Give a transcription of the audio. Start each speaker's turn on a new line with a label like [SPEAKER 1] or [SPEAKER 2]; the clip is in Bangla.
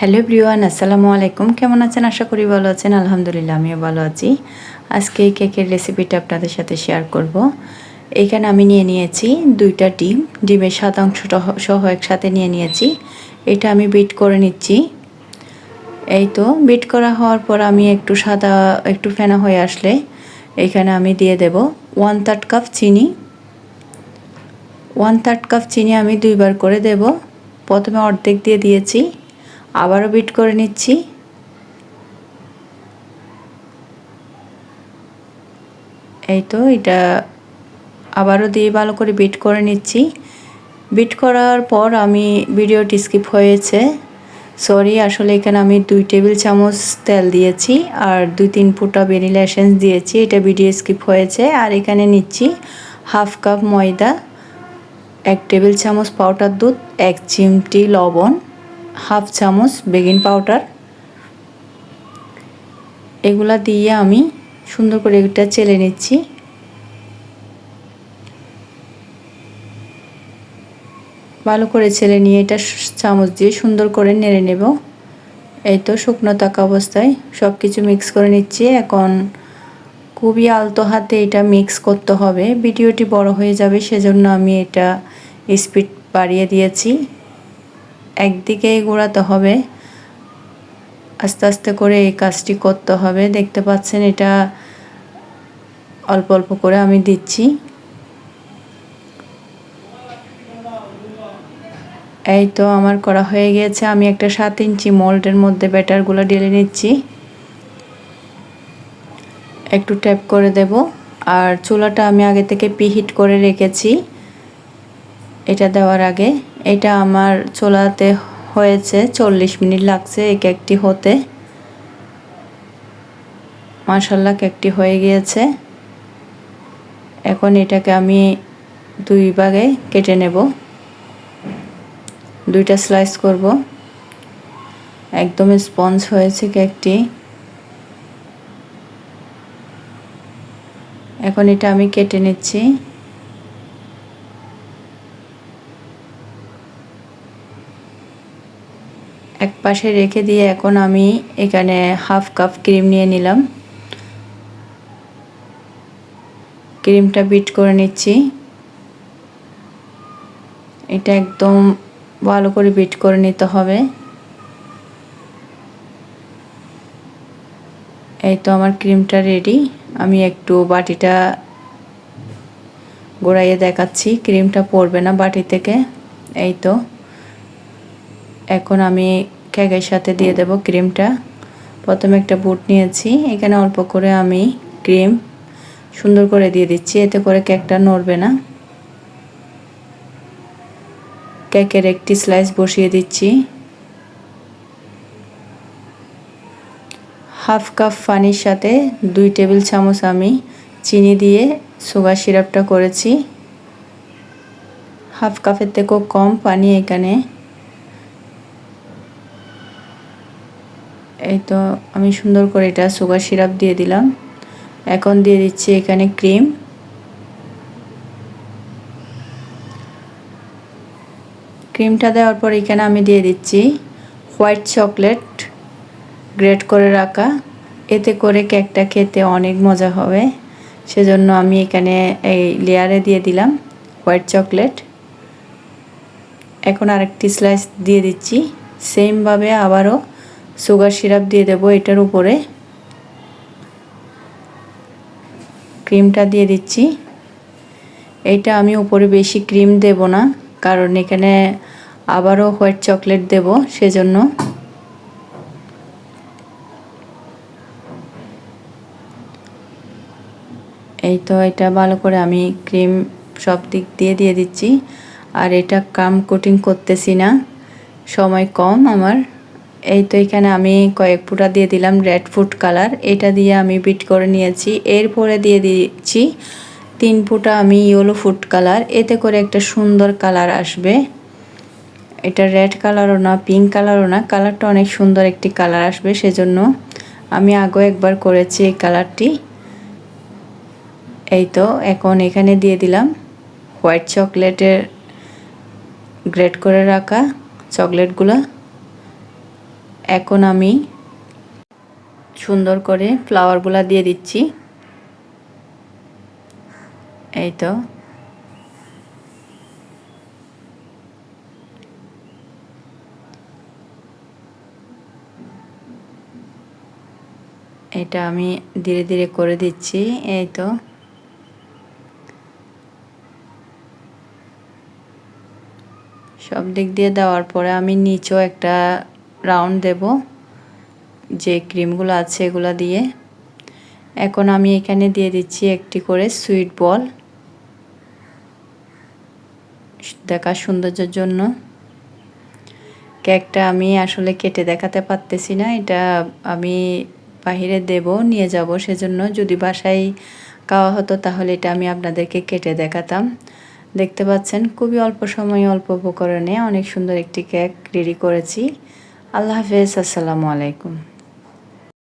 [SPEAKER 1] হ্যালো ব্রিওয়ান আসসালামু আলাইকুম। কেমন আছেন? আশা করি ভালো আছেন। আলহামদুলিল্লাহ, আমিও ভালো আছি। আজকে এই কেকের রেসিপিটা আপনাদের সাথে শেয়ার করব। এইখানে আমি নিয়ে নিয়েছি দুইটা ডিম। ডিমের সাত অংশটা সহ একসাথে নিয়ে নিয়েছি। এটা আমি বিট করে নিচ্ছি। এই তো, বিট করা হওয়ার পর আমি একটু সাদা, একটু ফেনা হয়ে আসলে এখানে আমি দিয়ে দেব ওয়ান থার্ড কাপ চিনি। ওয়ান থার্ড কাপ চিনি আমি দুইবার করে দেব। প্রথমে অর্ধেক দিয়ে দিয়েছি। আবারও বিট করে নিচ্ছি। এই তো এটা আবারও দিয়ে ভালো করে বিট করে নিচ্ছি। বিট করার পর আমি ভিডিওটি স্কিপ হয়েছে। সরি আসলে এখানে আমি দুই টেবিল চামচ তেল দিয়েছি আর দুই তিন ফুটা ভ্যানিলা এসেন্স দিয়েছি, এটা ভিডিও স্কিপ হয়েছে। আর এখানে নিচ্ছি হাফ কাপ ময়দা, এক টেবিল চামচ পাউডার দুধ, এক চিমটি লবণ। হাফ চামচ বেকিং পাউডার। এগুলা দিয়ে আমি সুন্দর করে এটা চেলে নিচ্ছি। ভালো করে ছেলে নিয়ে এটা চামচ দিয়ে সুন্দর করে নেড়ে নেব। এই তো শুকনো থাকা অবস্থায় সব কিছু মিক্স করে নিচ্ছি। এখন খুবই আলতো হাতে এটা মিক্স করতে হবে। ভিডিওটি বড় হয়ে যাবে, সেজন্য আমি এটা স্পিড বাড়িয়ে দিয়েছি। একদিকে গোড়াতে হবে, আস্তে আস্তে করে এই কাজটি করতে হবে। দেখতে পাচ্ছেন এটা অল্প অল্প করে আমি দিচ্ছি। এই তো আমার করা হয়ে গিয়েছে। আমি একটা সাত ইঞ্চি মোল্ডের মধ্যে ব্যাটারগুলো ঢেলে নিচ্ছি। একটু ট্যাপ করে দেব। আর চুলাটা আমি আগে থেকে পিহিট করে রেখেছি, এটা দেওয়ার আগে। এটা আমার চোলাতে হয়েছে, চল্লিশ মিনিট লাগছে এই কেকটি হতে। মাসাল্লাহ কেকটি হয়ে গিয়েছে। এখন এটাকে আমি দুই ভাগে কেটে নেব। দুইটা স্লাইস করব। একদম স্পঞ্জ হয়েছে কেকটি। এখন এটা আমি কেটে নিচ্ছি। এক পাশে রেখে দিয়ে এখন আমি এখানে হাফ কাপ ক্রিম নিয়ে নিলাম। ক্রিমটা বিট করে নিচ্ছি। এটা একদম ভালো করে বিট করে নিতে হবে। এই তো আমার ক্রিমটা রেডি। আমি একটু বাটিটা গোড়াইয়ে দেখাচ্ছি। ক্রিমটা পড়বে না বাটি থেকে। এই তো। এখন আমি কেকের সাথে দিয়ে দেব ক্রিমটা। প্রথমে একটা বুট নিয়েছি, এখানে অল্প করে আমি ক্রিম সুন্দর করে দিয়ে দিচ্ছি, এতে করে কেকটা নড়বে না। কেকের একটি স্লাইস বসিয়ে দিচ্ছি। হাফ কাপ পানির সাথে দুই টেবিল চামচ আমি চিনি দিয়ে সুগার সিরাপটা করেছি। হাফ কাপের থেকেও কম পানি এখানে এই তো আমি সুন্দর করে এটা সুগার সিরাপ দিয়ে দিলাম। এখন দিয়ে দিচ্ছি এখানে ক্রিম। ক্রিমটা দেওয়ার পর এখানে আমি দিয়ে দিচ্ছি হোয়াইট চকলেট গ্রেট করে রাখা। এতে করে কেকটা খেতে অনেক মজা হবে। সেজন্য আমি এখানে এই লেয়ারে দিয়ে দিলাম হোয়াইট চকলেট। এখন আরেকটি স্লাইস দিয়ে দিচ্ছি। সেমভাবে আবারও সুগার সিরাপ দিয়ে দেব এটার উপরে। ক্রিমটা দিয়ে দিচ্ছি। এটা আমি উপরে বেশি ক্রিম দেব না, কারণ এখানে আবারও হোয়াইট চকলেট দেব সেজন্য। এই তো এটা ভালো করে আমি ক্রিম সব দিক দিয়ে দিয়ে দিচ্ছি। আর এটা কাম কোটিং করতেছি না, সময় কম আমার। এই তো এখানে আমি কয়েক ফুটা দিয়ে দিলাম রেড ফুড কালার এটা দিয়ে আমি বিট করে নিয়েছি। এরপরে দিয়ে দিচ্ছি তিন ফুটা আমি ইয়েলো ফুড কালার এতে করে একটা সুন্দর কালার আসবে। এটা রেড কালারও না পিঙ্ক কালারও না। কালারটা অনেক সুন্দর একটি কালার আসবে, সেজন্য আমি আগেও একবার করেছি এই কালারটি এই তো, এখন এখানে দিয়ে দিলাম হোয়াইট চকলেটের গ্রেড করে রাখা চকলেটগুলো এখন আমি সুন্দর করে ফ্লাওয়ারগুলা দিয়ে দিচ্ছি। এই তো। এটা আমি ধীরে ধীরে করে দিচ্ছি, এই তো। সব দিক দিয়ে দেওয়ার পরে আমি নিচেও একটা রাউন্ড দেব। যে ক্রিমগুলো আছে এগুলো দিয়ে। এখন আমি এখানে দিয়ে দিচ্ছি একটি করে সুইট বল দেখার সৌন্দর্যের জন্য। কেকটা আমি আসলে কেটে দেখাতে পারতেছি না। এটা আমি বাহিরে দেব, নিয়ে যাব। সেজন্য যদি বাসায় খাওয়া হতো তাহলে এটা আমি আপনাদেরকে কেটে দেখাতাম। দেখতে পাচ্ছেন, খুবই অল্প সময়ে, অল্প উপকরণে অনেক সুন্দর একটি কেক রেডি করেছি। আল্লাহ হাফেজ আসসালামু আলাইকুম।